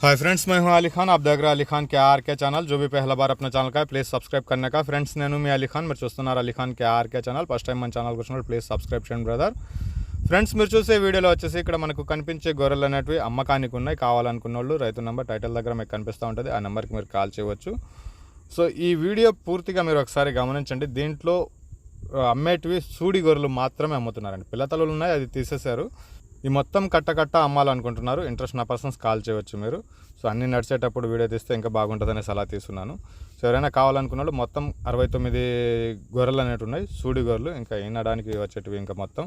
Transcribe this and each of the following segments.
Hi friends मैं हूं अली खान आप देख रहे हैं अली खान के आर के चैनल जो भी पहला बार अपना ఛానల్ का है ప్లీజ్ సబ్స్క్రైబ్ करने का ఫ్రెండ్స్ నేను మీ అలీ ఖాన్ మీరు చూస్తున్నారు Ali Khan K R K channel first time మన ఛానల్ వచ్చినప్పుడు ప్లీజ్ సబ్స్క్రైబ్ చేయండి బ్రదర్ ఫ్రెండ్స్ మీరు చూసే వీడియోలో వచ్చేసి ఇక్కడ మనకు కనిపించే గొర్రెలు అనేటివి అమ్మకానికి ఉన్నాయి కావాలనుకున్న వాళ్ళు రైతు నెంబర్ టైటిల్ దగ్గర మీకు కనిపిస్తూ ఉంటుంది ఆ నెంబర్కి మీరు కాల్ చేయవచ్చు సో ఈ వీడియో పూర్తిగా మీరు ఒకసారి గమనించండి దీంట్లో ఆ, అమ్మేటివి సూడి గొర్రెలు మాత్రమే అమ్ముతున్నారండి పిల్లతలు ఉన్నాయి అది తీసేశారు ఈ మొత్తం కట్ట అమ్మాలనుకుంటున్నారు. ఇంట్రెస్ట్ నా పర్సన్స్ కాల్ చేయవచ్చు మీరు. సో అన్నీ నడిచేటప్పుడు వీడియో తీస్తే ఇంకా బాగుంటుందని సలహా తీసుకున్నాను సో ఎవరైనా కావాలనుకున్నాడు మొత్తం అరవై తొమ్మిది గొర్రెలు అనేవి ఉన్నాయి. సూడి గొర్రెలు ఇంకా ఈనడానికి వచ్చేటివి ఇంకా మొత్తం.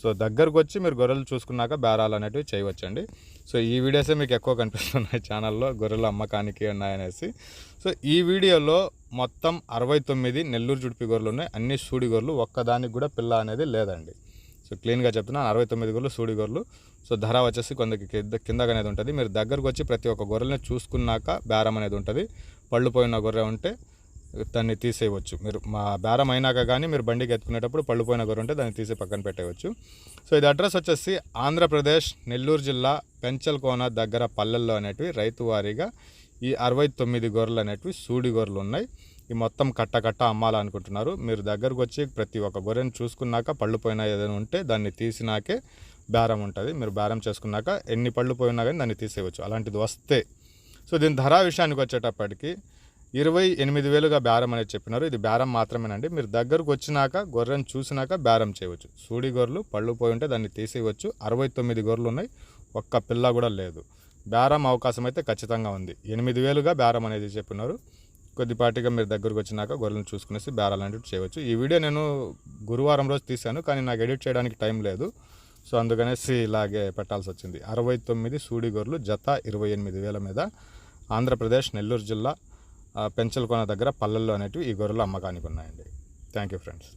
సో దగ్గరకు వచ్చి మీరు గొర్రెలు చూసుకున్నాక బేరాలు అనేటివి చేయవచ్చండి. సో ఈ వీడియోసే మీకు ఎక్కువ కనిపిస్తున్నాయి ఛానల్లో గొర్రెలు అమ్మకానికి ఉన్నాయనేసి. సో ఈ వీడియోలో మొత్తం అరవై తొమ్మిది నెల్లూరు జుడిపి గొర్రెలు ఉన్నాయి. అన్ని సూడి గొర్రెలు ఒక్కదానికి కూడా పిల్ల అనేది లేదండి. సో క్లీన్గా చెప్తున్నాను అరవై తొమ్మిది గొర్రెలు సూడి గొర్రెలు. సో ధర వచ్చేసి కొందరికి కింద కిందగా అనేది ఉంటుంది. మీరు దగ్గరకు వచ్చి ప్రతి ఒక్క గొర్రెల్ని చూసుకున్నాక బేరం అనేది ఉంటుంది. పళ్ళు పోయిన గొర్రె ఉంటే దాన్ని తీసేయవచ్చు. మీరు మా బేరం అయినాక కానీ మీరు బండికి ఎత్తుకునేటప్పుడు పళ్ళుపోయిన గొర్రె ఉంటే దాన్ని తీసి పక్కన పెట్టేయచ్చు సో ఇది అడ్రస్ వచ్చేసి ఆంధ్రప్రదేశ్ నెల్లూరు జిల్లా పెంచల్కోన దగ్గర పల్లెల్లో అనేటివి రైతు వారీగా ఈ అరవై తొమ్మిది గొర్రెలు అనేటివి సూడి గొర్రెలు ఉన్నాయి. ఈ మొత్తం కట్ట కట్ట అమ్మాలనుకుంటున్నారు. మీరు దగ్గరకు వచ్చి ప్రతి ఒక్క గొర్రెను చూసుకున్నాక పళ్ళు పోయినా ఏదైనా ఉంటే దాన్ని తీసినాకే బేరం ఉంటుంది. మీరు బేరం చేసుకున్నాక ఎన్ని పళ్ళు పోయినా కానీ దాన్ని తీసేయవచ్చు. అలాంటిది వస్తే. సో దీని ధర విషయానికి వచ్చేటప్పటికి ఇరవై ఎనిమిది వేలుగా బేరం అనేది చెప్పినారు. ఇది బేరం మాత్రమేనండి. మీరు దగ్గరకు వచ్చినాక గొర్రెను చూసినాక బేరం చేయవచ్చు. సూడి గొర్రెలు పళ్ళు పోయి ఉంటే దాన్ని తీసేయవచ్చు. అరవై తొమ్మిది గొర్రెలు ఉన్నాయి. ఒక్క పిల్ల కూడా లేదు. బేరం అవకాశం అయితే ఖచ్చితంగా ఉంది. ఎనిమిది వేలుగా బేరం అనేది చెప్పినారు. కొద్దిపాటిగా మీరు దగ్గరకు వచ్చినాక గొర్రెలను చూసుకునేసి బేరాలు అనేవి చేయవచ్చు. ఈ వీడియో నేను గురువారం రోజు తీశాను కానీ నాకు ఎడిట్ చేయడానికి టైం లేదు. సో అందుకనేసి ఇలాగే పెట్టాల్సి వచ్చింది. అరవై తొమ్మిది సూడి గొర్రెలు జత ఇరవై ఎనిమిది వేల మీద. ఆంధ్రప్రదేశ్ నెల్లూరు జిల్లా పెంచలకోన దగ్గర పల్లెల్లో అనేటివి ఈ గొర్రెలు అమ్మకానికి ఉన్నాయండి. Thank you friends.